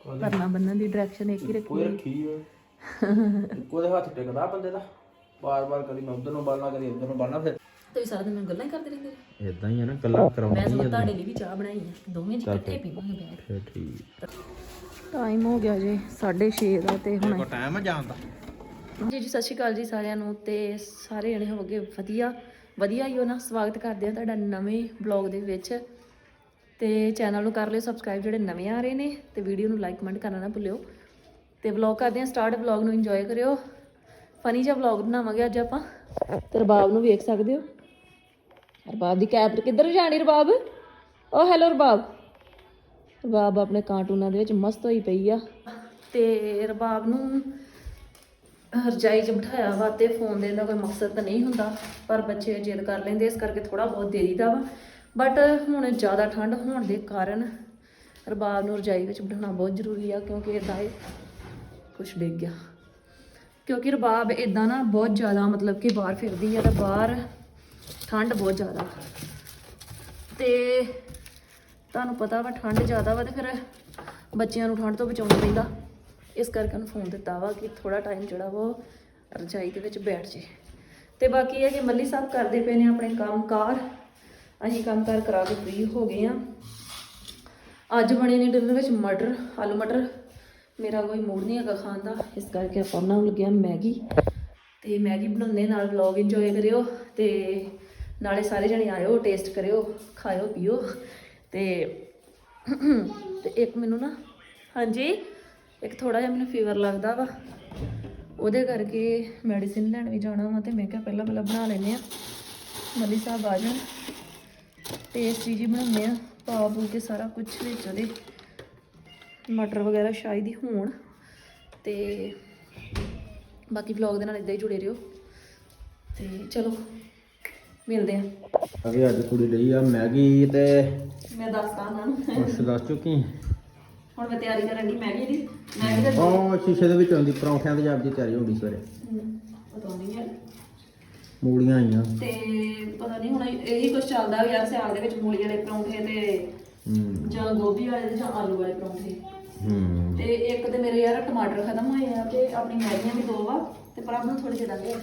ਪਰਨਾ ਬੰਨਣ ਦੀ ਡਾਇਰੈਕਸ਼ਨ ਇੱਕ ਹੀ ਕੋਈ ਰੱਖੀ ਰੱਖੀ ਹੋਏ ਇੱਕੋ ਦੇ ਹੱਥ ਟਿਕਦਾ ਬੰਦੇ ਦਾ। ਬਾਰ-ਬਾਰ ਕਦੀ ਮੈਂ ਉਧਰ ਨੂੰ ਬਾਲਣਾ ਕਦੀ ਉਧਰ ਨੂੰ ਬਾਲਣਾ ਫਿਰ ਤੁਸੀਂ ਸਾਰਾ ਦਿਨ ਮੈਨੂੰ ਗੱਲਾਂ ਹੀ ਕਰਦੇ ਰਹਿੰਦੇ ਹੋ। ਇਦਾਂ ਹੀ ਆ ਨਾ ਗੱਲਾਂ ਮੈਂ ਸਗੋਂ ਤੁਹਾਡੇ ਲਈ ਵੀ ਚਾਹ ਬਣਾਈ ਹੈ ਦੋਵੇਂ ਜੀ ਇਕੱਠੇ ਪੀਵਾਂਗੇ ਬੈਠ ਫਿਰ ਠੀਕ। ਟਾਈਮ ਹੋ ਗਿਆ ਜੀ 6:30 ਦਾ ਤੇ ਹੁਣ ਕੋ ਟਾਈਮ ਆ ਜਾਣ ਦਾ। ਜੀ ਜੀ ਸਤਿ ਸ਼੍ਰੀ ਅਕਾਲ ਜੀ ਸਾਰਿਆਂ ਨੂੰ ਤੇ ਸਾਰੇ ਜਣੇ ਹੋਵੋਗੇ ਵਧੀਆ। ਵਧੀਆ ਹੀ ਹੋ ਨਾ। ਸਵਾਗਤ ਕਰਦੇ ਆ ਤੁਹਾਡਾ ਨਵੇਂ ਬਲੌਗ ਦੇ ਵਿੱਚ। ਤੇ ਚੈਨਲ ਨੂੰ ਕਰ ਲਿਓ ਸਬਸਕ੍ਰਾਈਬ ਜਿਹੜੇ ਨਵੇਂ ਆ ਰਹੇ ਨੇ ਤੇ ਵੀਡੀਓ ਨੂੰ ਲਾਈਕ ਕਮੈਂਟ ਕਰਨਾ ਨਾ ਭੁੱਲਿਓ। ਤੇ ਵਲੌਗ ਕਰਦੇ ਹਾਂ ਸਟਾਰਟ ਵਲੌਗ ਨੂੰ ਇੰਜੋਏ ਕਰਿਓ। ਫਨੀ ਜਿਹਾ ਵਲੌਗ ਬਣਾਵਾਂਗੇ ਅੱਜ ਆਪਾਂ। ਤੇ ਰਬਾਬ ਨੂੰ ਵੇਖ ਸਕਦੇ ਹੋ। ਰਬਾਬ ਦੀ ਕੈਪ ਕਿੱਧਰ ਜਾਣੀ ਰਬਾਬ? ਓ ਹੈਲੋ ਰਬਾਬ। ਰਬਾਬ ਆਪਣੇ ਕਾਰਟੂਨਾਂ ਦੇ ਵਿੱਚ ਮਸਤ ਹੋਈ ਪਈ ਆ। ਤੇ ਰਬਾਬ ਨੂੰ ਰਜਾਈ 'ਚ ਬਿਠਾਇਆ ਵਾ ਤੇ ਫੋਨ ਦੇਣ ਦਾ ਕੋਈ ਮਕਸਦ ਤਾਂ ਨਹੀਂ ਹੁੰਦਾ, ਪਰ ਬੱਚੇ ਜਿੱਦ ਕਰ ਲੈਂਦੇ, ਇਸ ਕਰਕੇ ਥੋੜਾ ਬਹੁਤ ਦੇਰੀ ਦਾ ਵਾ। ਬਟ ਹੁਣ ਜ਼ਿਆਦਾ ਠੰਡ ਹੋਣ ਦੇ ਕਾਰਨ ਰਬਾਬ ਨੂੰ ਰਜਾਈ ਵਿੱਚ ਬਿਠਾਉਣਾ ਬਹੁਤ ਜ਼ਰੂਰੀ ਆ, ਕਿਉਂਕਿ ਇਦਾਂ ਇਹ ਕੁਛ ਡਿੱਗ ਗਿਆ। ਕਿਉਂਕਿ ਰਬਾਬ ਇਦਾਂ ਨਾ ਬਹੁਤ ਜ਼ਿਆਦਾ ਮਤਲਬ ਕਿ ਬਾਹਰ ਫਿਰਦੀ ਆ ਤੇ ਬਾਹਰ ਠੰਡ ਬਹੁਤ ਜ਼ਿਆਦਾ। ਤੇ ਤੁਹਾਨੂੰ ਪਤਾ ਵਾ ਠੰਡ ਜ਼ਿਆਦਾ ਵਾ ਤੇ ਫਿਰ ਬੱਚਿਆਂ ਨੂੰ ਠੰਡ ਤੋਂ ਬਚਾਉਣਾ ਪੈਂਦਾ। ਇਸ ਕਰਕੇ ਉਹਨੂੰ ਫੋਨ ਦਿੱਤਾ ਵਾ ਕਿ ਥੋੜਾ ਟਾਈਮ ਜਿਹੜਾ ਵਾ ਉਹ ਰਜਾਈ ਦੇ ਵਿੱਚ ਬੈਠ ਜੇ। ਤੇ ਬਾਕੀ ਇਹ ਕਿ ਮੱਲੀ ਸਾਹਿਬ ਕਰਦੇ ਪਏ ਨੇ ਆਪਣੇ ਕੰਮਕਾਰ ਅਸੀਂ ਕੰਮ ਕੰਮਕਾਰ ਕਰਾ ਕੇ ਫ੍ਰੀ ਹੋ ਗਏ ਆ ਅੱਜ ਬਣੇ ਨੇ ਡਿਨਰ ਵਿੱਚ ਮਟਰ, ਆਲੂ ਮਟਰ। ਮੇਰਾ ਕੋਈ ਮੂਡ ਨਹੀਂ ਹੈਗਾ ਖਾਣ ਦਾ। ਇਸ ਕਰਕੇ ਆਪਾਂ ਬਣਾਉਣ ਲੱਗਿਆ ਮੈਗੀ। ਤੇ ਮੈਗੀ ਬਣਾਉਂਦੇ ਨਾਲ ਵਲੌਗ ਇੰਜੋਏ ਕਰਿਓ ਤੇ ਨਾਲੇ ਸਾਰੇ ਜਣੇ ਆਇਓ ਟੇਸਟ ਕਰਿਓ, ਖਾਇਓ, ਪੀਓ। ਤੇ ਤੇ ਇੱਕ ਮੈਨੂੰ ਨਾ, ਹਾਂਜੀ, ਇੱਕ ਥੋੜਾ ਜਿਹਾ ਮੈਨੂੰ ਫੀਵਰ ਲੱਗਦਾ ਵਾ। ਉਹਦੇ ਕਰਕੇ ਮੈਡੀਸਿਨ ਲੈਣ ਵੀ ਜਾਣਾ ਵਾ ਤੇ ਮੈਂ ਕਿਹਾ ਪਹਿਲਾਂ ਪਹਿਲਾਂ ਬਣਾ ਲੈਨੇ ਆ ਮੱਲੀ ਸਾਹਿਬ ਆ ਜਾਣ। ਟੇਸਟੀ ਜੀ ਬਣਾਉਂਦੇ ਆ ਪਾ ਪੂ ਕੇ ਸਾਰਾ ਕੁਝ ਵਿੱਚ ਉਹਦੇ ਮਟਰ ਵਗੈਰਾ ਸ਼ਾਇਦ ਹੀ ਹੋਣ ਤੇ ਬਾਕੀ ਵਲੌਗ ਦੇ ਨਾਲ ਇਦਾਂ ਹੀ ਜੁੜੇ ਰਹੋ ਤੇ ਚਲੋ ਮਿਲਦੇ ਆ। ਅਗੇ ਅੱਜ ਕੁੜੀ ਲਈ ਆ ਮੈਗੀ ਤੇ ਮੈਂ ਦੱਸਦਾ ਉਹਨਾਂ ਨੂੰ। ਕੁਛ ਦੱਸ ਚੁੱਕੀ ਹੁਣ ਮੈਂ ਤਿਆਰੀ ਕਰਨ ਦੀ ਮੈਗੀ ਦੀ। ਮੈਗੀ ਦਾ ਉਹ ਸ਼ੀਸ਼ੇ ਦੇ ਵਿੱਚ ਆਉਂਦੀ ਪਰੌਂਠਿਆਂ ਦੀ ਜਾਪਦੀ ਤਿਆਰੀ ਹੁੰਦੀ ਸਵੇਰੇ। ਬਤਾਉਂਦੀ ਹੈ ਮੂਲੀਆਂ ਆਈਆਂ। ਤੇ ਪਤਾ ਨਹੀਂ ਹੁਣ ਇਹੀ ਕੁਝ ਚੱਲਦਾ ਵੀ ਯਾਰ ਸਿਆਲ ਦੇ ਵਿੱਚ ਮੂਲੀ ਵਾਲੇ ਪਰੌਂਠੇ ਤੇ ਹੂੰ। ਜਾਂ ਗੋਭੀ ਵਾਲੇ ਤੇ ਜਾਂ ਆਲੂ ਵਾਲੇ ਪਰੌਂਠੇ। ਹੂੰ। ਤੇ ਇੱਕ ਤੇ ਮੇਰੇ ਯਾਰ ਟਮਾਟਰ ਖਤਮ ਹੋਏ ਆ ਤੇ ਆਪਣੀ ਮੈਗੀਆਂ ਵੀ ਦੋ ਵਾ ਤੇ ਪਰ ਆਪ ਨੂੰ ਥੋੜੇ ਜਿਹੇ ਦਾਂਗੇ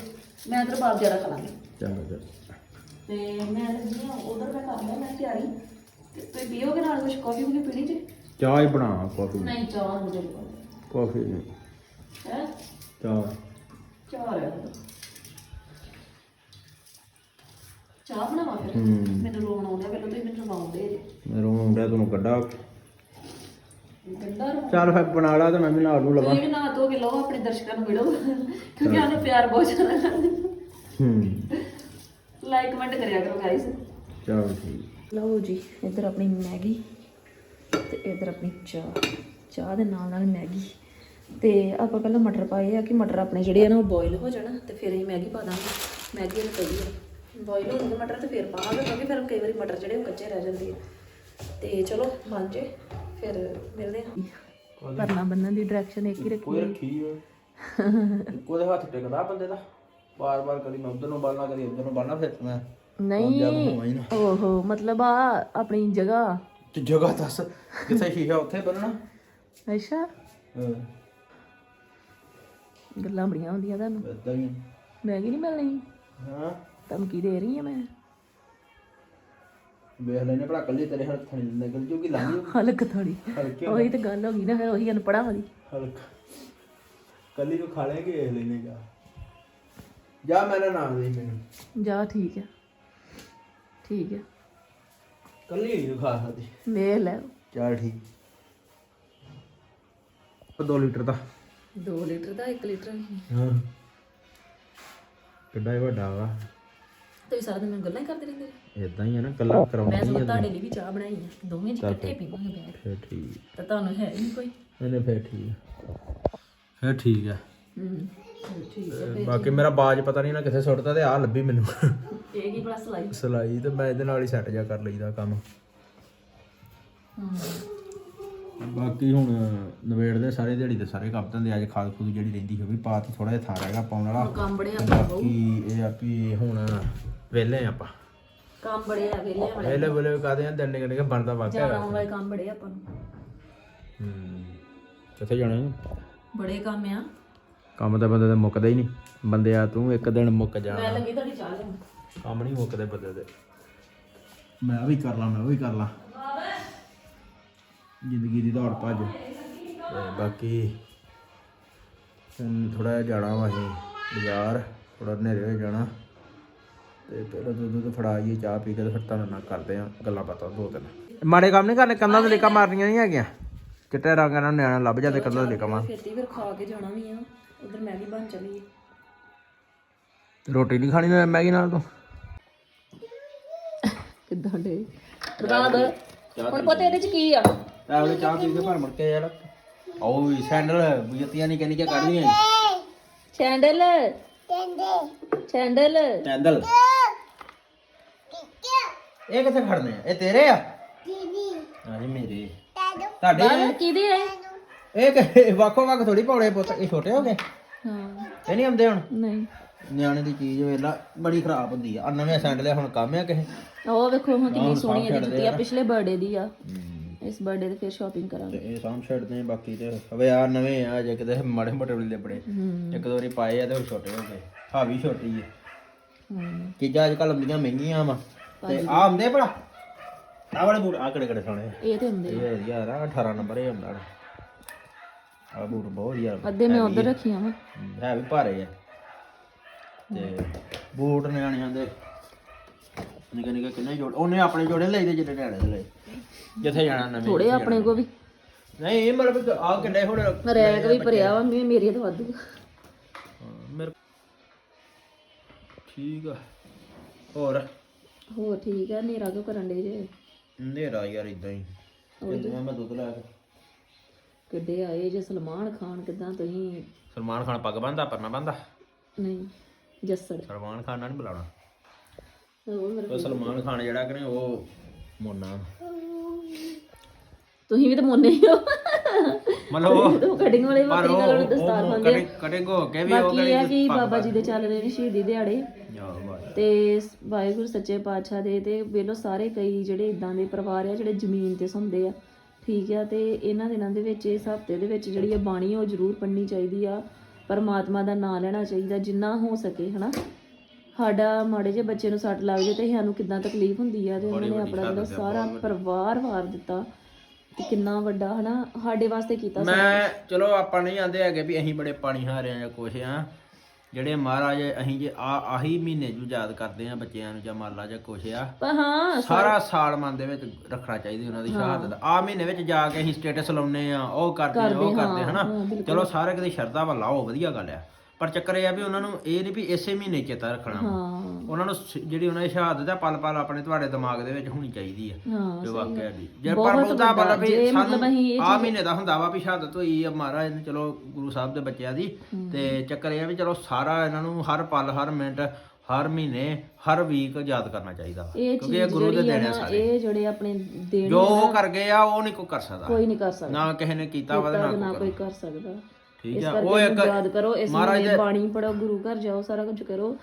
ਮੈਂ ਤੇ ਬਾਪ ਜ਼ਿਆਦਾ ਖਾ ਲਾਂਗੇ ਚਲੋ ਚਲੋ ਤੇ ਮੈਂ ਲੱਗੀ ਆ ਉਧਰ ਮੈਂ ਕਰ ਲਿਆ ਮੈਂ ਤਿਆਰੀ। ਤੇ ਤੁਸੀਂ ਪੀਓਗੇ ਨਾਲ ਕੁਝ ਕਾਫੀ ਵੀ ਪੀਣੀ ਜੀ ਚਾਹ ਹੀ ਬਣਾ ਕਾਫੀ। ਨਹੀਂ ਚਾਹ ਮੁਝੇ ਕਾਫੀ ਨਹੀਂ ਹੈ? ਚਾਹ। ਚਾਹ ਰਹਿ ਚਾਹ ਬਣਾਵਾ ਫਿਰ? ਹੂੰ। ਮੈਨੂੰ ਰੋਣ ਆਉਂਦਾ ਪਹਿਲਾਂ ਤੁਸੀਂ ਮੈਨੂੰ ਰਵਾਉਂਦੇ ਜੇ। ਮੈਂ ਰੋਂਡਾ ਤੈਨੂੰ ਕੱਢਾ ਗੰਦਾ ਰੋ ਚੱਲ ਫਿਰ ਬਣਾ ਲਾ ਤੇ ਮੈਂ ਵੀ ਨਾਲ ਨੂੰ ਲਵਾਂ। ਤੁਸੀਂ ਵੀ ਨਾ ਧੋ ਕੇ ਲਓ ਆਪਣੇ ਦਰਸ਼ਕਾਂ ਨੂੰ ਮਿਲੋ। ਕਿਉਂਕਿ ਸਾਨੂੰ ਪਿਆਰ ਬਹੁਤ ਜ਼ਿਆਦਾ ਕਰਦੇ। ਹੂੰ। ਲਾਈਕ ਕਮੈਂਟ ਕਰਿਆ ਕਰੋ ਗਾਇਸ ਚਲੋ ਠੀਕ। ਲਓ ਜੀ ਇੱਧਰ ਆਪਣੀ ਮੈਗੀ ਤੇ ਇੱਧਰ ਆਪਣੀ ਚਾਹ। ਚਾਹ ਦੇ ਨਾਲ ਨਾਲ ਮੈਗੀ। ਤੇ ਆਪਾਂ ਪਹਿਲਾਂ ਮਟਰ ਪਾਏ ਆ ਕਿ ਮਟਰ ਆਪਣੇ ਜਿਹੜੇ ਆ ਨਾ ਉਹ ਬੋਇਲ ਹੋ ਜਾਣ ਤੇ ਫਿਰ ਅਸੀਂ ਮੈਗੀ ਪਾ ਦਾਂਗੇ। ਮੈਗੀ ਨੂੰ ਪਈ ਆ। ਬੋਇਲ ਹੋਣਗੇ ਮਟਰ ਤੇ ਫਿਰ ਪਾਵਾਂਗੇ ਕਿਉਂਕਿ ਫਿਰ ਕਈ ਵਾਰੀ ਮਟਰ ਜਿਹੜੇ ਉਹ ਕੱਚੇ ਰਹਿ ਜਾਂਦੇ ਆ। ਤੇ ਚਲੋ ਬਣ ਜੇ ਫਿਰ ਮਿਲਦੇ ਆ ਪਰਨਾ ਬੰਨਣ ਦੀ ਡਾਇਰੈਕਸ਼ਨ ਇੱਕ ਹੀ ਕੋਈ ਰੱਖੀ ਰੱਖੀ ਹੋਏ। ਇੱਕੋ ਦੇ ਹੱਥ ਟਿਕਦਾ ਬੰਦੇ ਦਾ। ਬਾਰ-ਬਾਰ ਕਦੀ ਮੈਂ ਉਧਰ ਨੂੰ ਬਾਲਣਾ ਕਦੀ ਉਧਰ ਨੂੰ ਬਾਲਣਾ ਫਿਰ ਮੈਂ ਨਹੀਂ ਓਹੋ ਮਤਲਬ ਆ ਆਪਣੀ ਜਗ੍ਹਾ। ਤੇ ਜਗ੍ਹਾ ਦੱਸ ਕਿੱਥੇ ਸ਼ੀਸ਼ਾ ਉੱਥੇ ਬੰਨਣਾ। ਅੱਛਾ। ਹਾਂ। ਗੱਲਾਂ ਬੜੀਆਂ ਹੁੰਦੀਆਂ ਤੁਹਾਨੂੰ। ਇਦਾਂ ਹੀ। ਮੈਗੀ ਨਹੀਂ ਮਿਲਣੀ। ਹਾਂ। ਧਮਕੀ ਦੇ ਰਹੀ ਆ ਮੈਂ? ਵੇਖ ਲੈਨੇ ਭਰਾ ਕੱਲੀ ਤੇਰੇ ਹੱਥ ਨਹੀਂ ਨਿਕਲ ਜੂਗੀ ਲੰਘ ਹਲਕ ਥੋੜੀ ਹਲਕੇ ਉਹੀ ਤਾਂ ਗੱਲ ਹੋ ਗਈ ਨਾ ਫਿਰ ਉਹੀ ਅਨਪੜਾ ਵਾਲੀ ਹਲਕ। ਕੱਲੀ ਨੂੰ ਖਾ ਲੈਗੇ ਵੇਖ ਲੈਨੇ ਜਾ ਜਾ ਮੇਰਾ ਨਾਮ ਦੇ ਮੈਨੂੰ। ਜਾ ਠੀਕ ਹੈ ਠੀਕ ਹੈ ਕੱਲੀ ਨਹੀਂ ਖਾ ਸਕਦੀ। ਵੇਖ ਲੈ। ਚੱਲ ਠੀਕ। 2 ਲੀਟਰ ਦਾ। 2 ਲੀਟਰ ਦਾ 1 ਲੀਟਰ ਨਹੀਂ ਹਾਂ। ਕਿੱਡਾ ਹੀ ਵੱਡਾ ਵਾ। ਤੁਸੀਂ ਸਾਰਾ ਦਿਨ ਮੈਨੂੰ ਗੱਲਾਂ ਹੀ ਕਰਦੇ ਰਹਿੰਦੇ ਹੋ। ਇਦਾਂ ਹੀ ਆ ਨਾ ਕੱਲਾ ਕਰਾਉਂਦੀ ਮੈਂ ਸਗੋਂ ਤੁਹਾਡੇ ਲਈ ਵੀ ਚਾਹ ਬਣਾਈ ਹੈ ਦੋਵੇਂ ਜੀ ਇਕੱਠੇ ਪੀਵਾਂਗੇ ਬੈਠ ਫਿਰ ਠੀਕ। ਤਾਂ ਤੁਹਾਨੂੰ ਹੈ ਨਹੀਂ ਕੋਈ। ਇਹਨੇ ਫਿਰ ਠੀਕ ਫਿਰ ਠੀਕ ਆ। ਹੂੰ ਠੀਕ ਹੈ ਬਾਕੀ ਮੇਰਾ ਬਾਜ ਪਤਾ ਨਹੀਂ ਨਾ ਕਿੱਥੇ ਸੁੱਟਦਾ ਤੇ ਆ ਲੱਭੀ ਮੈਨੂੰ। ਇਹ ਕੀ ਬੜਾ ਸਲਾਈ? ਸਲਾਈ ਤੇ ਮੈਂ ਇਹਦੇ ਨਾਲ ਹੀ ਸੈੱਟ ਜਾ ਕਰ ਲਈਦਾ ਕੰਮ। ਹੂੰ। ਬਾਕੀ ਹੁਣ ਨਵੇੜਦੇ ਸਾਰੇ ਦਿਹਾੜੀ ਦੇ ਸਾਰੇ ਕੰਮ ਧੰਦੇ ਅੱਜ ਖਾਦ ਖੂਦ ਜਿਹੜੀ ਰਹਿੰਦੀ ਹੋਵੇ ਪਾਤੀ ਥੋੜਾ ਜਿਹਾ ਥਾਂ ਰਹਿ ਗਿਆ ਪਾਉਣ ਵਾਲਾ। ਕੰਮ ਬੜੇ ਆਪਾਂ ਬਹੁ ਬਾਕੀ ਇਹ ਆ ਵੀ ਹੁਣ ਵਿਹਲੇ ਆ ਆਪਾਂ। ਕੰਮ ਬੜੇ ਆ ਵੇਲੇ ਵਾਲੇ ਵਿਹਲੇ ਬੋਲੇ ਕਾਦੇ ਆ ਦਿਨ ਨਿਕਲ ਕੇ ਬਣਦਾ ਵਾਕਿਆ ਜਾਣਾ ਵਾਲੇ ਕੰਮ ਬੜੇ ਆਪਾਂ ਨੂੰ। ਹੂੰ ਕਿੱਥੇ ਜਾਣਾ ਹੈ? ਬੜੇ ਕੰਮ ਆ। ਕੰਮ ਤਾਂ ਬੰਦੇ ਦੇ ਮੁੱਕਦਾ ਹੀ ਨਹੀਂ। ਬੰਦੇ ਆ ਤੂੰ ਇੱਕ ਦਿਨ ਮੁੱਕ ਜਾਣਾ ਮੈਂ ਲੱਗੀ ਤੁਹਾਡੀ ਚਾਹ ਲੈਣ। ਕੰਮ ਨਹੀਂ ਮੁੱਕਦੇ ਬੰਦੇ ਦੇ। ਮੈਂ ਵੀ ਕਰ ਲਾਂ ਮੈਂ ਵੀ ਕਰ ਲਾਂ। ਜ਼ਿੰਦਗੀ ਦੀ ਦੌੜ ਭੱਜ। ਤੇ ਬਾਕੀ ਹੁਣ ਥੋੜਾ ਜਿਹਾ ਜਾਣਾ ਵਾ ਅਸੀਂ ਬਾਜ਼ਾਰ ਥੋੜਾ ਹਨੇਰੇ ਹੋ ਜਾਣਾ। ਤੇ ਪਹਿਲਾਂ ਦੁੱਧ ਦੁੱਧ ਫੜਾ ਆਈਏ ਚਾਹ ਪੀ ਕੇ ਤੇ ਫਿਰ ਤੁਹਾਨੂੰ ਨਾਲ ਕਰਦੇ ਆ ਗੱਲਾਂ ਬਾਤਾਂ ਦੋ ਤਿੰਨ। ਮਾੜੇ ਕੰਮ ਨਹੀਂ ਕਰਨੇ ਕੰਨਾਂ ਤੇ ਲੇਕਾ ਮਾਰਨੀਆਂ ਨਹੀਂ ਹੈਗੀਆਂ। ਚਿੱਟੇ ਰੰਗਾਂ ਨਾਲ ਨਿਆਣਾ ਲੱਭ ਜਾਂਦੇ ਕੰਨਾਂ ਤੇ ਲੇਕਾ ਮਾਰ। ਖੇਤੀ ਫਿਰ ਖਾ ਕੇ ਜਾਣਾ ਵੀ ਆ ਉਧਰ ਮੈਂ ਵੀ ਬਣ ਚਲੀ ਰੋਟੀ ਨਹੀਂ ਖਾਣੀ ਨਾ ਮੈਗੀ ਨਾਲ ਤੂੰ? ਕਿੱਦਾਂ ਡੇ ਬਤਾ ਦੇ। ਹੁਣ ਪਤਾ ਇਹਦੇ ਚ ਕੀ ਆ? ਆਹ ਚਾਹ ਪੀ ਕੇ ਭਰ ਮੁੜ ਕੇ ਯਾਰ। ਉਹ ਵੀ ਸੈਂਡਲ ਜੁੱਤੀਆਂ ਨਹੀਂ ਕਹਿੰਦੀ ਕਿ ਕੱਢਦੀਆਂ ਸੈਂਡਲ? ਸੈਂਡਲ। ਸੈਂਡਲ। ਇਹ ਕਿੱਥੇ ਖੜਨੇ ਆ? ਇਹ ਤੇਰੇ ਆ? ਹਾਂਜੀ ਮੇਰੇ। ਤੁਹਾਡੇ ਬਾਹਰ ਕਿਹਦੇ ਆ? ਇਹ ਕਿ- ਵੱਖੋ ਵੱਖ ਥੋੜੀ ਪਾਉਣੇ ਪੁੱਤ ਇਹ ਛੋਟੇ ਹੋ ਗਏ? ਹਾਂ। ਇਹ ਨਹੀਂ ਆਉਂਦੇ ਹੁਣ? ਨਹੀਂ। ਨਿਆਣੇ ਦੀ ਚੀਜ਼ ਵੇਲਾ ਬੜੀ ਖਰਾਬ ਹੁੰਦੀ ਆ। ਆ ਨਵੇਂ ਸੈਂਡਲ ਆ, ਹੁਣ ਕੰਮ ਆ ਕਿਸੇ। ਉਹ ਵੇਖੋ ਹੁਣ ਕਿੰਨੀ ਸੋਹਣੀ ਇਹਦੀ ਜੁੱਤੀ ਆ। ਪਿਛਲੇ ਬਰਥਡੇ ਦੀ ਆ। ਇਸ ਬਰਥਡੇ ਤੇ ਫਿਰ ਸ਼ਾਪਿੰਗ ਤੇ ਕਰਾਂਗੇ ਇਹ ਸਾਂਭ ਛੱਡਦੇ ਆ, ਬਾਕੀ ਤੇ ਹਵੇ ਆ ਨਵੇਂ ਆ ਜੇ ਕਿਤੇ ਮਾੜੇ ਮੋਟੇ ਵੀ ਲੱਭੜੇ ਇੱਕ ਦੋ ਵਾਰੀ ਪਾਏ ਆ ਤੇ ਉਹ ਛੋਟੇ ਹੋ ਗਏ। ਹਾਂ ਵੀ ਛੋਟੀ ਹੈ ਹੂੰ। ਚੀਜ਼ਾਂ ਅੱਜ ਕੱਲ ਹੁੰਦੀਆਂ ਮਹਿੰਗੀਆਂ ਵਾ। ਤੇ ਆ ਹੁੰਦੇ ਭਲਾ? ਆ ਵਾਲੇ ਬੂਟ ਆ ਕਿਹੜੇ ਕਿਹੜੇ ਸੋਹਣੇ ਆ? ਇਹ ਤੇ ਹੁੰਦੇ ਇਹ ਵਧੀਆ ਆ 18 ਨੰਬਰ ਇਹ ਹੁੰਦਾ ਆ ਬੂਟ ਬਹੁਤ ਵਧੀਆ। ਅੱਧੇ ਮੈਂ ਉਧਰ ਰੱਖੀਆਂ ਵਾ। ਹੈ ਵੀ ਭਾਰੇ ਆ। ਤੇ ਬੂਟ ਨਿਆਣਿਆਂ ਦੇ ਨਿੱਕੇ ਨਿੱਕੇ ਕਿੰਨੇ ਜੋੜ ਉਹਨੇ ਆਪਣੇ ਜੋੜੇ ਲਏ ਤੇ ਜਿਹੜੇ ਨਿਆਣੇ ਦੇ ਲਏ। ਜਿੱਥੇ ਜਾਣਾ ਨਵੇਂ ਥੋੜੇ ਆਪਣੇ ਕੋ ਵੀ। ਨਹੀਂ ਇਹ ਮਤਲਬ ਆ ਕਿੰਨੇ ਹੁਣ ਰੈਕ ਵੀ ਭਰਿਆ ਵਾ ਮੇ ਮੇਰੀ ਤਾਂ ਵਾਧੂ ਮੇਰੇ ਠੀਕ ਆ। ਹੋਰ? ਹੋਰ ਠੀਕ ਆ ਨੇਰਾ ਕਿਉਂ ਕਰਨ ਦੇ ਜੇ? ਹਨੇਰਾ ਯਾਰ ਇਦਾਂ ਹੀ। ਇੰਨਾ ਮੈਂ ਦੁੱਧ ਲੈ ਕੇ ਕਿੱਡੇ ਆਏ ਜੇ ਸਲਮਾਨ ਖਾਨ ਕਿਦਾਂ ਤੁਸੀਂ? ਸਲਮਾਨ ਖਾਨ ਪੱਗ ਬੰਦਾ ਪਰਨਾ ਬੰਦਾ ਨਹੀਂ ਜੱਸੜ। ਸਲਮਾਨ ਖਾਨ ਨਾਲ ਨਹੀਂ ਬੁਲਾਉਣਾ। ਉਹ ਸਲਮਾਨ ਖਾਨ ਜਿਹੜਾ ਕਿ ਨੇ ਉਹ ਮੋਨਾ। ਤੁਸੀਂ ਵੀ ਤਾਂ ਮੋਨੇ ਹੀ ਹੋ। ਮਤਲਬ ਉਹ ਕਟਿੰਗ ਵਾਲੇ ਬੱਕਰੀ ਉਹ ਨਾਲ ਦਸਤਾਰ ਪਾਉਂਦੇ ਆ। ਕਟੇ ਕਟੇ ਗੋ ਕੇ ਵੀ ਉਹ ਬਾਕੀ ਇਹ ਆ ਕਿ ਬਾਬਾ ਜੀ ਦੇ ਚੱਲ ਰਹੇ ਨੇ ਸ਼ਹੀਦੀ ਦਿਹਾੜੇ। ਤੇ ਵਾਹਿਗੁਰੂ ਸੱਚੇ ਪਾਤਸ਼ਾਹ ਦੇ ਤੇ ਵੇਲੋ ਸਾਰੇ ਕਈ ਜਿਹੜੇ ਇਦਾਂ ਦੇ ਪਰਿਵਾਰ ਆ ਜਿਹੜੇ ਜ਼ਮੀਨ ਤੇ ਸੌਂਦੇ ਆ। ਠੀਕ ਆ ਤੇ ਇਹਨਾਂ ਦਿਨਾਂ ਦੇ ਵਿੱਚ ਇਸ ਹਫ਼ਤੇ ਦੇ ਵਿੱਚ ਜਿਹੜੀ ਇਹ ਬਾਣੀ ਆ ਉਹ ਜ਼ਰੂਰ ਪੜ੍ਹਨੀ ਚਾਹੀਦੀ ਆ। ਪਰਮਾਤਮਾ ਦਾ ਨਾਮ ਲੈਣਾ ਚਾਹੀਦਾ ਜਿੰਨਾ ਹੋ ਸਕੇ ਹਨਾ? ਸਾਡਾ ਮਾੜੇ ਜਿਹੇ ਬੱਚੇ ਨੂੰ ਸੱਟ ਲੱਗ ਜੇ ਤੇ ਸਾਨੂੰ ਕਿੰਨਾ ਤਕਲੀਫ ਹੁੰਦੀ ਆ ਤੇ ਉਹਨਾਂ ਨੇ ਆਪਣਾ ਜਿਹੜਾ ਸਾਰਾ ਪਰਿਵਾਰ ਵਾਰ ਦਿੱਤਾ ਤੇ ਕਿੰਨਾ ਵੱਡਾ ਹਨਾ ਸਾਡੇ ਵਾਸਤੇ ਕੀਤਾ ਮੈਂ ਚਲੋ ਆਪਾਂ ਨਹੀਂ ਆਂਦੇ ਹੈਗੇ ਵੀ ਅਸੀਂ ਬੜੇ ਪਾਣੀ ਹਾਰੇ ਆ ਜਾਂ ਕੁਛ ਆ। ਜਿਹੜੇ ਮਹਾਰਾਜ ਅਸੀਂ ਜੇ ਆ ਆਹੀ ਮਹੀਨੇ ਨੂੰ ਯਾਦ ਕਰਦੇ ਆ ਬੱਚਿਆਂ ਨੂੰ ਜਾਂ ਮਾਲਾ ਜਾਂ ਕੁਛ ਆ। ਹਾਂ ਸਾਰਾ ਸਾਲ ਮਨ ਦੇ ਵਿੱਚ ਰੱਖਣਾ ਚਾਹੀਦਾ ਉਹਨਾਂ ਦੀ ਸ਼ਹਾਦਤ। ਆ ਮਹੀਨੇ ਵਿੱਚ ਜਾ ਕੇ ਅਸੀਂ ਸਟੇਟਸ ਲਾਉਨੇ ਆ ਉਹ ਕਰਦੇ ਉਹ ਕਰਦੇ ਹਨਾ। ਚਲੋ ਸਾਰੇ ਕਿਤੇ ਸ਼ਰਧਾ ਵੱਲ ਲਾਓ ਵਧੀਆ ਗੱਲ ਆ। ਪਰ ਚੱਕਰ ਇਹ ਆ ਵੀ ਉਹਨਾਂ ਨੂੰ ਇਹ ਨਹੀਂ ਵੀ ਇਸੇ ਮਹੀਨੇ ਚੇਤਾ ਰੱਖਣਾ ਹਾਂ। ਉਹਨਾਂ ਨੂੰ ਸ- ਜਿਹੜੀ ਉਹਨਾਂ ਦੀ ਸ਼ਹਾਦਤ ਆ ਪਲ ਪਲ ਆਪਣੇ ਤੁਹਾਡੇ ਦਿਮਾਗ ਦੇ ਵਿੱਚ ਹੋਣੀ ਚਾਹੀਦੀ ਆ। ਹਾਂ ਜੋ ਵਾਕਿਆ ਦੀ ਜੇ ਪਰ ਉਹਦਾ ਮਤਲਬ ਵੀ ਜੇ ਸਾਨੂੰ ਮਤਲਬ ਅਸੀਂ ਇਹ ਆ ਮਹੀਨੇ ਦਾ ਹੁੰਦਾ ਵਾ ਵੀ ਸ਼ਹਾਦਤ ਹੋਈ ਆ ਮਹਾਰਾਜ ਨੇ ਚਲੋ ਗੁਰੂ ਸਾਹਿਬ ਦੇ ਬੱਚਿਆਂ ਦੀ। ਤੇ ਚੱਕਰ ਇਹ ਆ ਵੀ ਚਲੋ ਸਾਰਾ ਇਹਨਾਂ ਨੂੰ ਹਰ ਪਲ ਹਰ ਮਿੰਟ ਹਰ ਮਹੀਨੇ ਹਰ ਵੀਕ ਯਾਦ ਕਰਨਾ ਚਾਹੀਦਾ ਵਾ। ਇਹ ਕਿਉਂਕਿ ਇਹ ਚੀਜ਼ ਗੁਰੂ ਦੇ ਜਿਹੜੀ ਆ ਦੇਣੇ ਆ ਨਾ ਸਾਰੇ। ਇਹ ਜਿਹੜੇ ਆਪਣੇ ਦੇਣ ਜੋ ਉਹ ਕਰ ਗਏ ਆ ਉਹ ਨਹੀਂ ਕੋਈ ਕਰ ਸਕਦਾ। ਕੋਈ ਨਹੀਂ ਕਰ ਸਕਦਾ। ਨਾ ਕਿਸੇ ਨੇ ਕੀਤਾ ਵਾ ਤੇ ਨਾ ਕੋਈ ਕਰ ਸਕਦਾ। ਠੀਕ ਆ ਉਹ ਇੱਕ ਯਾਦ ਕਰੋ ਇਸ ਮਹੀਨੇ ਬਾਣੀ ਪੜੋ ਗੁਰੂ ਘਰ ਜਾਓ ਸਾਰਾ ਕੁਝ ਕਰੋ।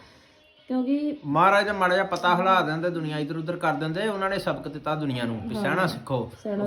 ਕਿਉਂਕਿ ਮਹਾਰਾਜ ਦਾ ਮਾੜਾ ਜਿਹਾ ਪਤਾ ਹਿਲਾ ਦਿੰਦੇ ਦੁਨੀਆ ਇਧਰ ਉਧਰ ਕਰ ਦਿੰਦੇ ਉਹਨਾਂ ਨੇ ਸਬਕ ਦਿੱਤਾ ਦੁਨੀਆ ਨੂੰ ਵੀ ਸਹਿਣਾ ਸਿੱਖੋ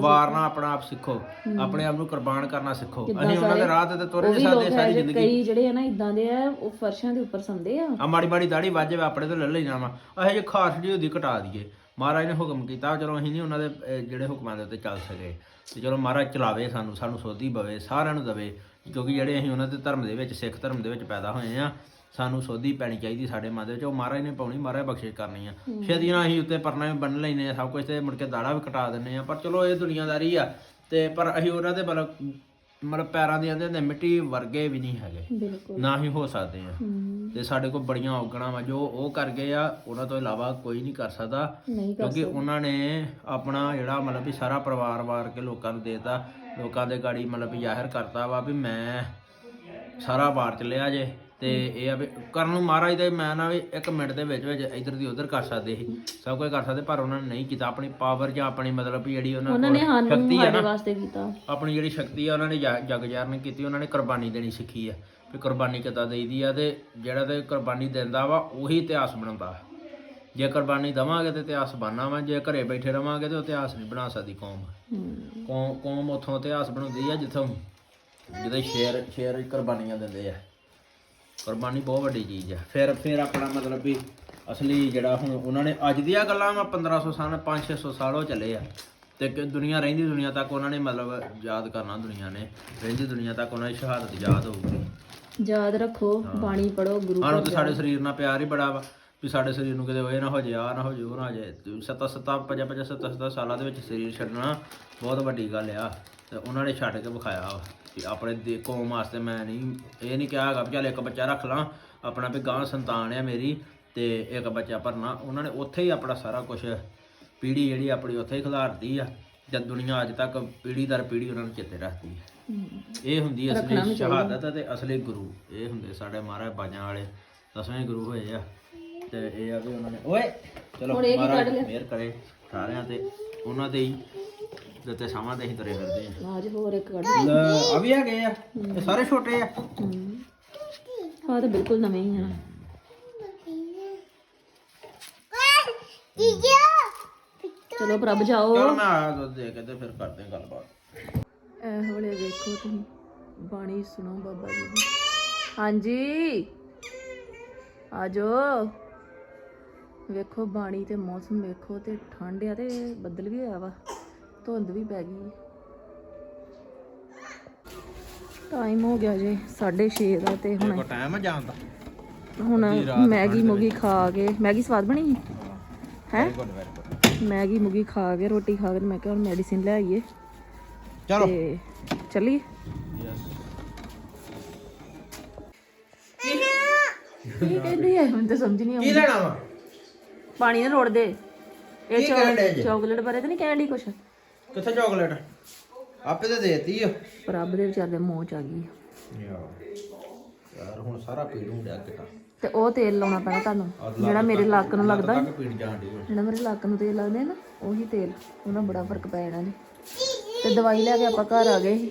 ਵਾਰਨਾ ਆਪਣਾ ਆਪ ਸਿੱਖੋ ਆਪਣੇ ਆਪ ਨੂੰ ਕੁਰਬਾਨ ਕਰਨਾ ਸਿੱਖੋ। ਅਸੀਂ ਉਹਨਾਂ ਦੇ ਰਾਹ ਤੇ ਤੁਰੇ ਨਹੀਂ ਸਕਦੇ ਸਾਰੀ ਜ਼ਿੰਦਗੀ। ਕਈ ਜਿਹੜੇ ਆ ਨਾ ਇਦਾਂ ਦੇ ਆ ਉਹ ਫਰਸ਼ਾਂ ਦੇ ਉੱਪਰ ਸੰਦੇ ਆ। ਆ ਮਾੜੀ ਮਾੜੀ ਦਾੜੀ ਵਾਜੇ ਆਪਣੇ ਤੋਂ ਲੈ ਲੈਣਾ ਵਾ। ਇਹ ਜੇ ਖਾਸ ਜੀ ਉਹਦੀ ਘਟਾ ਦਈਏ। ਮਹਾਰਾਜ ਨੇ ਹੁਕਮ ਕੀਤਾ ਚਲੋ ਅਸੀਂ ਨਹੀਂ ਉਹਨਾਂ ਦੇ ਜਿਹੜੇ ਹੁਕਮਾਂ ਦੇ ਉੱਤੇ ਚੱਲ ਸਕੇ। ਤੇ ਚਲੋ ਮਹਾਰਾਜ ਚਲਾਵੇ ਸਾਨੂੰ ਸਾਨੂੰ ਸੋਧੀ ਬਵੇ ਸਾਰਿਆਂ ਨੂੰ ਦਵੇ। ਕਿਉਂਕਿ ਜਿਹੜੇ ਅਸੀਂ ਉਹਨਾਂ ਦੇ ਧਰਮ ਦੇ ਵਿੱਚ ਸਿੱਖ ਧਰਮ ਦੇ ਵਿੱਚ ਪੈਦਾ ਹੋਏ ਆ ਸਾਨੂੰ ਸੋਧੀ ਪੈਣੀ ਚਾਹੀਦੀ ਸਾਡੇ ਮਨ ਦੇ ਵਿੱਚ ਉਹ ਮਹਾਰਾਜ ਨੇ ਪਾਉਣੀ ਮਹਾਰਾਜ ਬਖਸ਼ਿਸ਼ ਕਰਨੀ ਆ। ਛੇਤੀ ਨਾਲ ਅਸੀਂ ਉੱਤੇ ਪਰਨਾ ਵੀ ਬੰਨ ਲੈਨੇ ਆ ਸਭ ਕੁਝ ਤੇ ਮੁੜ ਕੇ ਦਾੜਾ ਵੀ ਕਟਾ ਦਿੰਨੇ ਆ ਪਰ ਚਲੋ ਇਹ ਦੁਨੀਆਦਾਰੀ ਆ। ਤੇ ਪਰ ਅਸੀਂ ਉਹਨਾਂ ਦੇ ਮਤਲਬ ਮਤਲਬ ਪੈਰਾਂ ਦੇ ਨੇ ਮਿੱਟੀ ਵਰਗੇ ਵੀ ਨਹੀਂ ਹੈਗੇ। ਬਿਲਕੁਲ। ਨਾ ਹੀ ਹੋ ਸਕਦੇ ਆ। ਹਮ, ਤੇ ਸਾਡੇ ਕੋਲ ਬੜੀਆਂ ਔਗਣਾਂ ਵਾ ਜੋ ਉਹ ਕਰ ਗਏ ਆ ਉਹਨਾਂ ਤੋਂ ਇਲਾਵਾ ਕੋਈ ਨਹੀਂ ਕਰ ਸਕਦਾ ਨਹੀਂ ਕਰ ਕਿਉਂਕਿ ਉਹਨਾਂ ਨੇ ਆਪਣਾ ਜਿਹੜਾ ਮਤਲਬ ਵੀ ਸਾਰਾ ਪਰਿਵਾਰ ਵਾਰ ਕੇ ਲੋਕਾਂ ਨੂੰ ਦੇਤਾ ਲੋਕਾਂ ਦੇ ਗਾੜੀ ਮਤਲਬ ਵੀ ਜ਼ਾਹਿਰ ਕਰਤਾ ਵਾ ਵੀ ਮੈਂ ਸਾਰਾ ਵਾਰ ਚੱਲਿਆ ਜੇ। ਤੇ ਇਹ ਆ ਵੀ ਕਰਨ ਨੂੰ ਮਹਾਰਾਜ ਦੇ ਮੈਂ ਨਾ ਵੀ ਇੱਕ ਮਿੰਟ ਦੇ ਵਿੱਚ ਵਿੱਚ ਇਧਰ ਦੀ ਉਧਰ ਕਰ ਸਕਦੇ ਸੀ। ਸਭ ਕੁਝ ਕਰ ਸਕਦੇ ਪਰ ਉਹਨਾਂ ਨੇ ਨਹੀਂ ਕੀਤਾ। ਆਪਣੀ ਪਾਵਰ ਜਾਂ ਆਪਣੀ ਮਤਲਬ ਵੀ ਜਿਹੜੀ ਉਹਨਾਂ ਉਹਨਾਂ ਨੇ ਸਾਨੂੰ ਸ਼ਕਤੀ ਆ ਸਾਡੇ ਵਾਸਤੇ ਕੀਤਾ। ਆਪਣੀ ਜਿਹੜੀ ਸ਼ਕਤੀ ਆ ਉਹਨਾਂ ਨੇ ਜਗ ਜਾਰਨ ਕੀਤੀ ਉਹਨਾਂ ਨੇ ਕੁਰਬਾਨੀ ਦੇਣੀ ਸਿੱਖੀ ਆ। ਵੀ ਕੁਰਬਾਨੀ ਕਿੱਦਾਂ ਦੇਈਦੀ ਆ ਤੇ ਜਿਹੜਾ ਤੇ ਕੁਰਬਾਨੀ ਦਿੰਦਾ ਵਾ ਉਹੀ ਇਤਿਹਾਸ ਬਣਾਉਂਦਾ ਜੇ ਕੁਰਬਾਨੀ ਦਵਾਂਗੇ ਤੇ ਇਤਿਹਾਸ ਬਣਨਾ ਵਾ ਜੇ ਘਰੇ ਬੈਠੇ ਰਵਾਂਗੇ ਤੇ ਉਹ ਇਤਿਹਾਸ ਨਹੀਂ ਬਣਾ ਸਕਦੀ ਕੌਮ। ਕੌਮ ਉਥੋਂ ਇਤਿਹਾਸ ਬਣਾਉਂਦੀ ਆ ਜਿੱਥੋਂ ਜਿਹਦੇ ਸ਼ੇਰ ਸ਼ੇਰ ਕੁਰਬਾਨੀਆਂ ਦਿੰਦੇ ਆ। ਕੁਰਬਾਨੀ ਬਹੁਤ ਵੱਡੀ ਚੀਜ਼ ਆ। ਫਿਰ ਫਿਰ ਆਪਣਾ ਮਤਲਬ ਵੀ ਅਸਲੀ ਜਿਹੜਾ ਹੁਣ ਉਹਨਾਂ ਨੇ ਅੱਜ ਦੀਆਂ ਗੱਲਾਂ ਵਾ 1500 ਸਾਲ 5-600 ਸਾਲ ਹੋ ਚੱਲੇ ਆ। ਤੇ ਕਿ ਦੁਨੀਆ ਰਹਿੰਦੀ ਦੁਨੀਆ ਤੱਕ ਉਹਨਾਂ ਨੇ ਮਤਲਬ ਯਾਦ ਕਰਨਾ ਦੁਨੀਆ ਨੇ। ਰਹਿੰਦੀ ਦੁਨੀਆ ਤੱਕ ਉਹਨਾਂ ਦੀ ਸ਼ਹਾਦਤ ਯਾਦ ਹੋਊਗੀ। ਯਾਦ ਰੱਖੋ ਬਾਣੀ ਪੜੋ ਗੁਰੂ ਸਾਨੂੰ ਤੇ ਸਾਡੇ ਸਰੀਰ ਨਾਲ ਪਿਆਰ ਹੀ ਬੜਾ ਵਾ ਵੀ ਸਾਡੇ ਸਰੀਰ ਨੂੰ ਕਿਤੇ ਹੋਏ ਨਾ ਹੋ ਜੇ ਆ ਨਾ ਹੋ ਜੇ ਉਹ ਨਾ ਹੋ ਜੇ ਸੱਤਾ ਸੱਤਾ ਪੰਜਾ ਪੰਜਾ ਸੱਤਾ ਸੱਤਾ ਸਾਲਾਂ ਦੇ ਵਿੱਚ ਸਰੀਰ ਛੱਡਣਾ ਬਹੁਤ ਵੱਡੀ ਗੱਲ ਆ। ਤੇ ਉਹਨਾਂ ਨੇ ਛੱਡ ਕੇ ਵਿਖਾਇਆ ਵਾ। ਕਿ ਆਪਣੇ ਦੇ ਕੌਮ ਵਾਸਤੇ ਮੈਂ ਨਹੀਂ ਇਹ ਨਹੀਂ ਕਿਹਾ ਹੈਗਾ ਵੀ ਚੱਲ ਇੱਕ ਬੱਚਾ ਰੱਖ ਲਾਂ ਆਪਣਾ ਵੀ ਗਾਂ ਸੰਤਾਨ ਆ ਮੇਰੀ ਤੇ ਇੱਕ ਬੱਚਾ ਭਰਨਾ। ਉਹਨਾਂ ਨੇ ਉੱਥੇ ਹੀ ਆਪਣਾ ਸਾਰਾ ਕੁਝ ਪੀੜ੍ਹੀ ਜਿਹੜੀ ਆਪਣੀ ਉੱਥੇ ਹੀ ਖਿਲਾਰਦੀ ਆ ਜਦ ਦੁਨੀਆ ਅੱਜ ਤੱਕ ਪੀੜ੍ਹੀ ਦਰ ਪੀੜ੍ਹੀ ਉਹਨਾਂ ਨੂੰ ਚੇਤੇ ਰੱਖਦੀ ਹੈ। ਇਹ ਹੁੰਦੀ ਅਸਲੀ ਸ਼ਹਾਦਤ ਤੇ ਅਸਲੀ ਗੁਰੂ। ਇਹ ਹੁੰਦੇ ਸਾਡੇ ਮਹਾਰਾਜ ਬਾਜਾਂ ਵਾਲੇ ਦਸਵੇਂ ਗੁਰੂ ਹੋਏ ਆ। ਤੇ ਇਹ ਆ ਵੀ ਉਹਨਾਂ ਨੇ ਓਏ ਚਲੋ ਮਹਾਰਾਜ ਮਿਹਰ ਕਰੇ ਸਾਰਿਆਂ ਤੇ ਉਹਨਾਂ ਦੇ ਹੀ। ਦਿੱਤੇ ਸਮਾਂ ਤੇ ਹੀ ਤੁਰੇ ਫਿਰਦੇ ਆ। ਅੱਜ ਹੋਰ ਇੱਕ ਕੱਢ। ਲੈ, ਆ ਵੀ ਹੈਗੇ ਆ। ਇਹ ਸਾਰੇ ਛੋਟੇ ਆ। ਹਾਂ। ਤਾਂ ਬਿਲਕੁਲ ਨਵੇਂ ਹੀ ਹਨ ਚਲੋ ਪ੍ਰਭ ਜਾਓ। ਚਲੋ ਮੈਂ ਆਇਆ ਦੁੱਧ ਦੇ ਕੇ ਤੇ ਫਿਰ ਕਰਦੇ ਹਾਂ ਗੱਲਬਾਤ। ਐ ਹੋਲੇ ਵੇਖੋ ਤੁਸੀਂ। ਬਾਣੀ ਸੁਣੋ ਬਾਬਾ ਜੀ ਦੀ। ਹਾਂਜੀ। ਆਜੋ ਵੇਖੋ ਬਾਣੀ ਤੇ ਮੌਸਮ ਵੇਖੋ ਤੇ ਠੰਡ ਆ ਤੇ ਬੱਦਲ ਵੀ ਹੋਇਆ ਵਾ। ਧੁੰਦ ਵੀ ਪੈ ਗਈ। ਟਾਈਮ ਹੋ ਗਿਆ ਜੇ 6:30 ਦਾ ਤੇ ਹੁਣ ਕੋ ਟਾਈਮ ਆ ਜਾਣ ਦਾ। ਹੁਣ ਮੈਗੀ ਮੁਗੀ ਖਾ ਕੇ ਮੈਗੀ ਸਵਾਦ ਬਣੀ? ਹੈ ਮੈਗੀ ਮੁਗੀ ਖਾ ਕੇ ਰੋਟੀ ਖਾ ਕੇ ਮੈਂ ਕਿਹਾ ਹੁਣ ਮੈਡੀਸਿਨ ਲੈ ਆਈਏ। ਚਲੋ। ਚੱਲੀਏ? ਕੀ ਕਹਿੰਦੀ ਹੈ ਹੁਣ ਤਾਂ ਸਮਝ ਨਹੀਂ ਕੀ ਆਉਂਦੀ ਲੈਣਾ ਵਾ? ਪਾਣੀ ਨਾ ਰੋੜ ਦੇ। ਇਹ ਕੀ? ਚਾਕਲੇਟ ਬਾਰੇ ਤਾਂ ਨਹੀਂ ਕਹਿਣ ਦੀ ਕੁਛ? ਕਿੱਥੇ ਚਾਕਲੇਟ ਆਪੇ ਤੇ ਦੇਤੀ ਆ। ਰੱਬ ਦੇ ਵਿਚਾਰ ਦੇ ਮੂੰਹ ਚ ਆ ਗਈ ਯਾਰ ਹੁਣ ਸਾਰਾ ਪੀੜ ਹੋ ਗਿਆ ਕਿਤਾ ਤੇ ਉਹ ਤੇਲ ਲਾਉਣਾ ਪੈਣਾ ਤੁਹਾਨੂੰ। ਜਿਹੜਾ ਮੇਰੇ ਲੱਕ ਨੂੰ ਲੱਗਦਾ। ਤੱਕ ਪੀੜ ਜਾਣ ਦੀ ਜਿਹੜਾ ਮੇਰੇ ਲੱਕ ਨੂੰ ਤੇਲ ਲੱਗਦੇ ਨਾ ਉਹੀ ਤੇਲ। ਉਹਨਾਂ ਬੜਾ ਫ਼ਰਕ ਪੈ ਜਾਣਾ ਜੀ। ਤੇ ਦਵਾਈ ਲੈ ਕੇ ਆਪਾਂ ਘਰ ਆ ਗਏ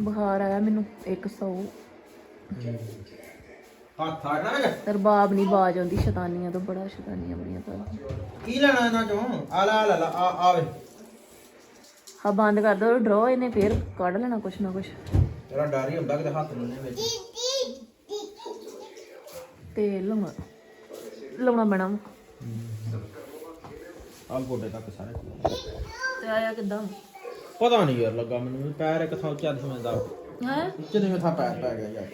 ਬੁਖਾਰ ਆਇਆ ਮੈਨੂੰ 100 ਹੱਥ ਆ ਨਾ ਰਬਾਬ ਨਹੀਂ ਬਾਜ ਆਉਂਦੀ ਸ਼ੈਤਾਨੀਆਂ ਤੋਂ ਬੜਾ ਸ਼ੈਤਾਨੀਆਂ ਬੜੀਆਂ ਕੀ ਲੈਣਾ ਇਹਨਾਂ ਚੋਂ? ਲੈ ਆ ਲੈ ਲਾ, ਆ ਆਵੇ ਹਾਂ ਬੰਦ ਕਰ ਦੋ ਡਰਾ ਇਹਨੇ ਫੇਰ ਕੱਢ ਲੈਣਾ ਕੁਛ ਨਾ ਕੁਛ। ਤੇਰਾ ਡਰ ਹੀ ਹੁੰਦਾ ਕਿ ਹੱਥ ਨੂੰ ਨੇ ਵਿੱਚ। ਤੇਲ ਲਾਉਣਾ ਲਾਉਣਾ ਪੈਣਾ ਵਾ। ਆ ਗੋਡੇ ਤੱਕ ਸਾਰੇ ਤੇ ਆਇਆ ਕਿਦਾਂ? ਪਤਾ ਨਹੀਂ ਯਾਰ ਲੱਗਾ ਮੈਨੂੰ ਪੈਰ ਇੱਕ ਥਾਂ ਚੱਲ ਸਮਝਦਾ ਹੈ? ਕਿਤੇ ਮੈਂ ਥਾਂ ਪੈਰ ਪੈ ਗਿਆ ਯਾਰ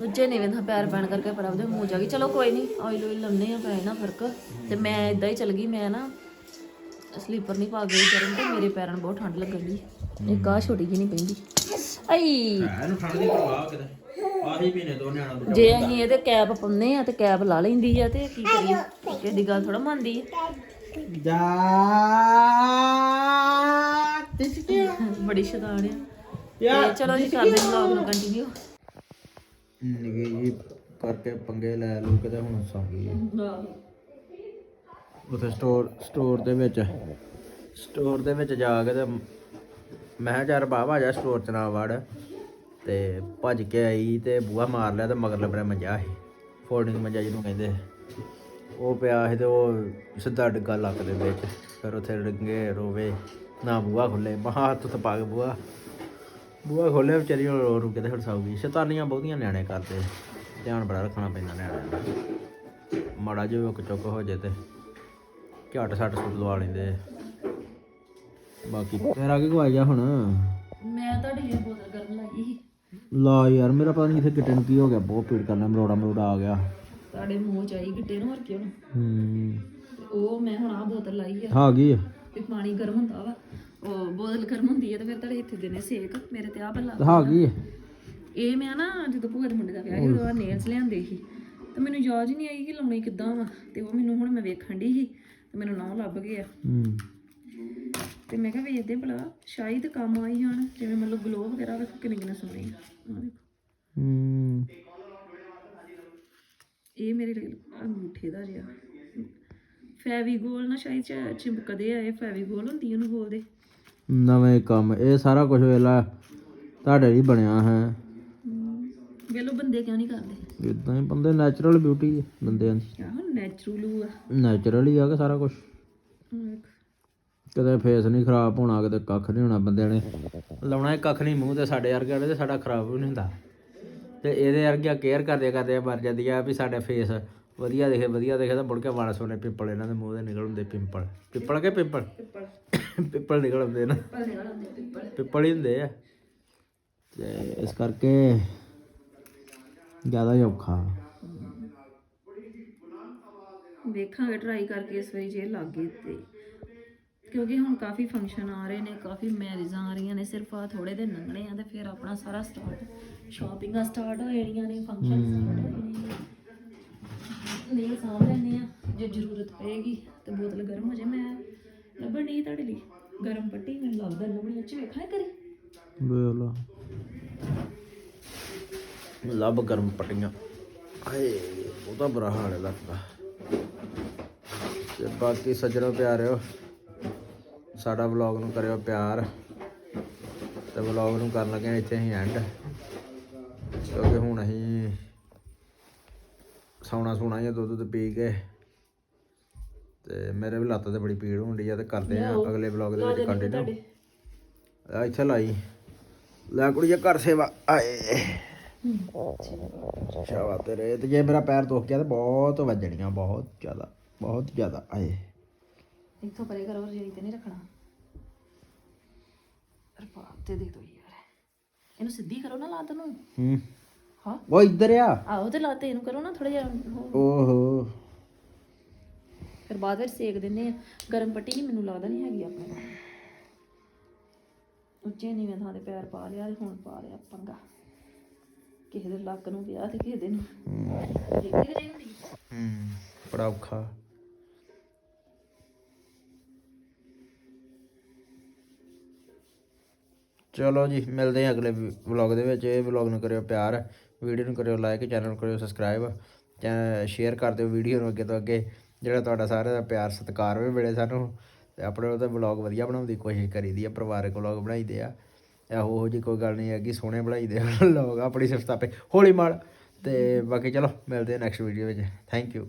ਦੂਜੇ ਨੇ ਵੇਂਦਾ ਪੈਰ ਪੈਣ ਕਰਕੇ ਪਰ ਆਪਦੇ ਮੂੰਹ ਜਾ ਗਈ ਚਲੋ ਕੋਈ ਨਹੀਂ ਆਇਲ ਆਇਲ ਲੰਨੇ ਆ ਪੈ ਨਾ ਫ਼ਰਕ। ਤੇ ਮੈਂ ਇਦਾਂ ਹੀ ਚਲ ਗਈ ਮੈਂ ਨਾ ਸਲੀਪਰ ਨਹੀਂ ਪਾ ਗਈ ਕਰਨ ਤੇ ਮੇਰੇ ਪੈਰਾਂ ਨੂੰ ਬਹੁਤ ਠੰਡ ਲੱਗਣ ਦੀ ਇੱਕ ਆ ਛੋਟੀ ਜਿਹੀ ਨਹੀਂ ਪੈਂਦੀ। ਆਈ। ਇਹਨੂੰ ਠੰਡ ਦੀ ਪਰਵਾਹ ਕਿਤੇ। ਆਹੀ ਮਹੀਨੇ ਦੋ ਨਿਆਣਾ ਬੁੱਢਾ ਜੇ ਅਸੀਂ ਇਹਦੇ ਕੈਪ ਪਾਉਂਦੇ ਆ ਤੇ ਕੈਪ ਲਾ ਲੈਂਦੀ ਆ ਤੇ ਕੀ ਕਰੀਏ? ਕਿਹਦੀ ਗੱਲ ਥੋੜਾ ਮੰਨਦੀ ਆ। ਜਾ ਤਿਸ ਬੜੀ ਸ਼ੈਤਾਨ ਆ। ਤੇ ਚਲੋ ਜੀ ਕਰਦੇ ਵਲੌਗ ਨੂੰ ਕੰਟੀਨਿਊ ਨਿਗੇ ਜੀ ਕਰਕੇ ਪੰਗੇ ਲੈ ਲੂ ਕਿਤੇ ਹੁਣ ਸੌਂ ਗਈ ਉਥੇ ਸਟੋਰ ਸਟੋਰ ਦੇ ਵਿੱਚ। ਸਟੋਰ ਦੇ ਵਿੱਚ ਜਾ ਕੇ ਤੇ ਮੈਂ ਕਿਹਾ ਯਾਰ ਬਾਬਾ ਜਾ ਸਟੋਰ ਚ ਨਾ ਵੜ। ਤੇ ਭੱਜ ਕੇ ਆਈ ਤੇ ਬੂਹਾ ਮਾਰ ਲਿਆ ਤੇ ਮਗਰ ਬਰੇ ਮੰਜਾ ਸੀ। ਫੋਲਡਿੰਗ ਮੰਜਾ ਜਿਹਨੂੰ ਕਹਿੰਦੇ ਉਹ ਪਿਆ ਸੀ ਤੇ ਉਹ ਸਿੱਧਾ ਡਿੱਗਾ ਲੱਕ ਦੇ ਵਿੱਚ। ਫਿਰ ਉੱਥੇ ਡਿੱਗੇ, ਰੋਵੇ। ਨਾ ਬੂਹਾ ਖੁੱਲੇ। ਮਹਾ ਹੱਥ ਉੱਤੇ ਪਾ ਕੇ ਬੂਹਾ। ਬੂਹਾ ਖੋਲਿਆ ਵਿਚਾਰੀ ਉਹ ਰੋ ਰੂ ਕੇ ਤੇ ਹਟਸਾਊਗੀ ਸ਼ੈਤਾਨੀਆਂ ਬਹੁਤੀਆਂ ਨਿਆਣੇ ਕਰਦੇ। ਧਿਆਨ ਬੜਾ ਰੱਖਣਾ ਪੈਂਦਾ ਨਿਆਣੇ ਦਾ। ਮਾੜਾ ਜਿਹਾ ਇੱਕ ਚੁੱਕ ਹੋ ਜੇ ਤੇ। ਝੱਟ ਸੱਟ ਸੁੱਟ ਲਵਾ ਲੈਂਦੇ ਬਾਕੀ ਤੇਰਾ ਕੀ ਗਵਾਈ ਜਾ ਹੁਣ। ਮੈਂ ਤੁਹਾਡੇ ਲਈ ਬੋਤਲ ਕਰਨ ਲੱਗੀ ਸੀ। ਲਾ ਯਾਰ ਮੇਰਾ ਪਤਾ ਨਹੀਂ ਕਿੱਥੇ ਗਿੱਟੇ ਨੂੰ ਕੀ ਹੋ ਗਿਆ ਬਹੁਤ ਪੀੜ ਕਰਨਾ ਮਰੋੜਾ ਮਰੋੜਾ ਆ ਗਿਆ। ਤੁਹਾਡੇ ਮੂੰਹ ਚ ਆਈ ਗਿੱਟੇ ਨੂੰ ਹੋਰ ਕਿਉਂ? ਹੂੰ। ਉਹ ਮੈਂ ਹੁਣ ਆ ਬੋਤਲ ਲਾਈ ਆ। ਆ ਗਈ ਆ? ਤੇ ਪਾਣੀ ਗਰਮ ਹੁੰਦਾ ਵਾ ਉਹ ਬੋਤਲ ਗਰਮ ਹੁੰਦੀ ਹੈ ਤੇ ਫਿਰ ਤੁਹਾਡੇ ਇੱਥੇ ਦੇਣੇ ਸੇਕ ਮੇਰੇ ਤੇ ਆ ਬੱਲਾ ਆ ਗਈ ਆ। ਇਹ ਮੈਂ ਨਾ ਜਦੋਂ ਭੂਆ ਦੇ ਮੁੰਡੇ ਦਾ ਵਿਆਹ ਸੀ ਉਦੋਂ ਆ ਨੇਲਸ ਲਿਆਂਦੇ ਸੀ। ਤੇ ਮੈਨੂੰ ਯਾਦ ਹੀ ਨਹੀਂ ਆਈ ਕਿ ਲਾਉਣੇ ਕਿੱਦਾਂ ਵਾ ਤੇ ਉਹ ਮੈਨੂੰ ਹੁਣ ਮੈਂ ਵੇਖਣ ਦੀ ਸੀ। ਤੇ ਮੈਨੂੰ ਨਾ ਲੱਭ ਗਿਆ। ਹੂੰ। ਤੇ ਮੈਂ ਕਿਹਾ ਵੇਖਦੇ ਭਲਾ ਸ਼ਾਇਦ ਕੰਮ ਆਈ ਜਾਣ ਜਿਵੇਂ ਮਤਲਬ ਗਲੋ ਵਗੈਰਾ ਵੇਖੋ ਕਿੰਨੇ ਕਿੰਨੇ ਸੋਹਣੇ ਆ। ਆਹ ਦੇਖੋ। ਹੂੰ। ਇਹ ਮੇਰੇ ਲਈ ਅੰਗੂਠੇ ਦਾ ਜਿਹਾ। ਫੈਵੀਗੋਲ ਨਾ ਸ਼ਾਇਦ ਚ- ਆ ਇਹ ਫੈਵੀਗੋਲ ਹੁੰਦੀ ਉਹਨੂੰ ਬੋਲਦੇ ਨਵੇਂ ਕੰਮ ਇਹ ਸਾਰਾ ਕੁਝ ਵੇਲਾ ਤੁਹਾਡੇ ਲਈ ਬਣਿਆ ਹੈ। ਵੇਲੋ ਬੰਦੇ ਕਿਉਂ ਨਹੀਂ ਕਰਦੇ। ਇਦਾਂ ਹੀ ਬੰਦੇ ਨੈਚੁਰਲ ਬਿਊਟੀ ਹੈ ਬੰਦਿਆਂ ਦੀ ਆਹ ਨੈਚੁਰਲ ਆ। ਨੈਚੁਰਲ ਹੀ ਆ ਕਿ ਸਾਰਾ ਕੁਝ। ਕਿਤੇ ਫੇਸ ਨਹੀਂ ਖਰਾਬ ਹੋਣਾ ਕਿਤੇ ਕੱਖ ਨਹੀਂ ਹੋਣਾ ਬੰਦਿਆਂ ਨੇ। ਲਾਉਣਾ ਇਹ ਕੱਖ ਨਹੀਂ ਮੂੰਹ ਤੇ ਸਾਡੇ ਵਰਗੇ ਵਾਲੇ ਤੇ ਸਾਡਾ ਖਰਾਬ ਵੀ ਨਹੀਂ ਹੁੰਦਾ। ਤੇ ਇਹਦੇ ਵਰਗੀਆਂ ਕੇਅਰ ਕਰਦੇ ਕਰਦੇ ਮਰ ਜਾਂਦੀ ਆ ਵੀ ਸਾਡਾ ਫੇਸ ਵਧੀਆ ਦਿਖੇ ਵਧੀਆ ਦਿਖੇ ਤਾਂ ਮੁੜ ਕੇ ਵਾਲ ਸੋਨੇ ਪਿੰਪਲ ਇਹਨਾਂ ਦੇ ਮੂੰਹ ਦੇ ਨਿਕਲ ਹੁੰਦੇ ਪਿੰਪਲ। ਪਿੰਪਲ ਕੇ ਪਿੰਪਲ? ਪਿੱਪਲ। ਨਿਕਲ ਹੁੰਦੇ ਨਾ। ਪਿੰਪਲ ਹੀ ਹੁੰਦੇ ਆ। ਤੇ ਇਸ ਕਰਕੇ ਜ਼ਿਆਦਾ ਹੀ ਔਖਾ। ਵੇਖਾਂਗੇ ਟਰਾਈ ਕਰਕੇ ਇਸ ਵਾਰੀ ਜੇ ਲੱਗ ਗਏ ਤੇ। ਕਿਉਂਕਿ ਹੁਣ ਕਾਫੀ ਫੰਕਸ਼ਨ ਆ ਰਹੇ ਨੇ ਕਾਫੀ ਮੈਰਿਜਾਂ ਆ ਰਹੀਆਂ ਨੇ ਸਿਰਫ ਆ ਥੋੜੇ ਦਿਨ ਲੰਘਣੇ ਆ ਤੇ ਫਿਰ ਆਪਣਾ ਸਾਰਾ ਸਟਾਰਟ ਸ਼ਾਪਿੰਗਾਂ ਸਟਾਰਟ ਹੋ ਜਾਣੀਆਂ ਨੇ ਫੰਕਸ਼ਨ ਸਟਾਰਟ ਹੋ ਜਾਣੇ ਨੇ। ਨਹੀਂ ਸਾਂਭ ਲੈਂਦੇ ਆ ਜੇ ਜ਼ਰੂਰਤ ਪਏਗੀ ਤੇ ਬੋਤਲ ਗਰਮ ਹੋ ਜਾਏ ਮੈਂ ਲੱਭਣ ਨਹੀਂ ਤੁਹਾਡੇ ਲਈ। ਗਰਮ ਪੱਟੀ ਮੈਨੂੰ ਲੱਗਦਾ ਲੱਭਣੀ ਅੱਛੀ ਵੇਖਾਂ ਕਰੀ ਵੇਲਾ ਲੱਭ ਗਰਮ ਪਟੀਆਂ। ਹਾਏ ਉਹਦਾ ਬੁਰਾ ਹਾਲ ਹੈ ਲੱਗਦਾ ਤੇ ਬਾਕੀ ਸੱਜਣੋ ਪਿਆਰਿਓ ਸਾਡਾ ਵਲੌਗ ਨੂੰ ਕਰਿਓ ਪਿਆਰ। ਤੇ ਵਲੌਗ ਨੂੰ ਕਰਨ ਲੱਗੇ ਹਾਂ ਇੱਥੇ ਅਸੀਂ ਐਂਡ ਕਿਉਂਕਿ ਹੁਣ ਅਸੀਂ ਸੌਣਾ ਸੋਣਾ ਜਾਂ ਦੁੱਧ ਦੁੱਧ ਪੀ ਕੇ ਤੇ ਮੇਰੇ ਵੀ ਲੱਤ ਤੇ ਬੜੀ ਪੀੜ ਹੁੰਦੀ ਆ ਤੇ ਕਰਦੇ ਆ ਅਗਲੇ ਵਲੌਗ ਦੇ ਵਿੱਚ ਕੰਟੀਨਿਊ ਆ ਇੱਥੇ ਲਾਈ। ਲੈ ਕੁੜੀਏ ਘਰ ਸੇਵਾ ਆਏ। ਸ਼ਾਵਾ ਤੇਰੇ। ਤੇ ਜੇ ਮੇਰਾ ਪੈਰ ਦੁਖ ਗਿਆ ਤੇ ਬਹੁਤ ਵੱਜਣੀਆਂ ਬਹੁਤ ਜ਼ਿਆਦਾ ਬਹੁਤ ਜ਼ਿਆਦਾ ਆਏ। ਇੱਥੋਂ ਪਰੇ ਕਰੋ ਰਜਾਈ ਤੇ ਨਹੀਂ ਰੱਖਣਾ। ਰਪਾਪ ਤੇ ਦੇ ਦੋ ਯਾਰ। ਇਹਨੂੰ ਸਿੱਧੀ ਕਰੋ ਨਾ ਲਾਤ ਨੂੰ। ਹੂੰ। ਹਾਂ। ਉਹ ਇੱਧਰ ਆ। ਆਹੋ ਤੇ ਲਾਤੇ ਇਹਨੂੰ ਕਰੋ ਨਾ ਥੋੜਾ ਜਿਹਾ। ਓਹੋ। ਫਿਰ ਬਾਅਦ ਵਿੱਚ ਸੇਕ ਦਿੰਦੇ ਆ। ਗਰਮ ਪੱਟੀ ਨਹੀਂ ਮੈਨੂੰ ਲੱਗਦਾ ਨਹੀਂ ਹੈਗੀ ਆਪਣੇ ਉੱਚੇ ਨੀਵੇਂ ਥਾਂ ਤੇ ਪੈਰ ਪਾ ਲਿਆ ਹੁਣ ਪਾ ਲਿਆ ਪੰਗਾ। ਕਿਸੇ ਦੇ ਲੱਕ ਨੂੰ ਪਿਆ ਤੇ ਕਿਸੇ ਦੇ ਨੂੰ। ਹੂੰ, ਬੜਾ ਔਖਾ। ਚਲੋ ਜੀ, ਮਿਲਦੇ ਹਾਂ ਅਗਲੇ ਵਲੌਗ ਦੇ ਵਿੱਚ। ਇਹ ਵਲੌਗ ਨੂੰ ਕਰਿਓ ਪਿਆਰ, ਵੀਡੀਓ ਨੂੰ ਕਰਿਓ ਲਾਈਕ ਚੈਨਲ ਨੂੰ ਕਰਿਓ ਸਬਸਕ੍ਰਾਈਬ ਸ਼ੇਅਰ ਕਰ ਦਿਓ ਵੀਡੀਓ ਨੂੰ ਅੱਗੇ ਤੋਂ ਅੱਗੇ। ਜਿਹੜਾ ਤੁਹਾਡਾ ਸਾਰਿਆਂ ਦਾ ਪਿਆਰ, ਸਤਿਕਾਰ ਵੀ ਮਿਲੇ ਸਾਨੂੰ। ਤੇ ਆਪਣੇ ਉਹਦੇ ਵਲੌਗ ਵਧੀਆ ਬਣਾਉਣ ਦੀ ਕੋਸ਼ਿਸ਼ ਕਰੀਦੀ ਆ, ਪਰਿਵਾਰਕ ਵਲੌਗ ਬਣਾਈਦੇ ਆ। ਇਹੋ ਹੋ ਜੀ ਕੋਈ ਗੱਲ ਨਹੀਂ ਹੈਗੀ, ਸੋਹਣੇ ਬਣਾਈ ਦੇ ਲੋਕ ਆਪਣੀ ਸਿਫਤ ਆਪੇ। ਹੌਲੀ ਮਾਲ ਤੇ ਬਾਕੀ ਚਲੋ, ਮਿਲਦੇ ਆ ਨੈਕਸਟ ਵੀਡੀਓ ਵਿੱਚ। Thank you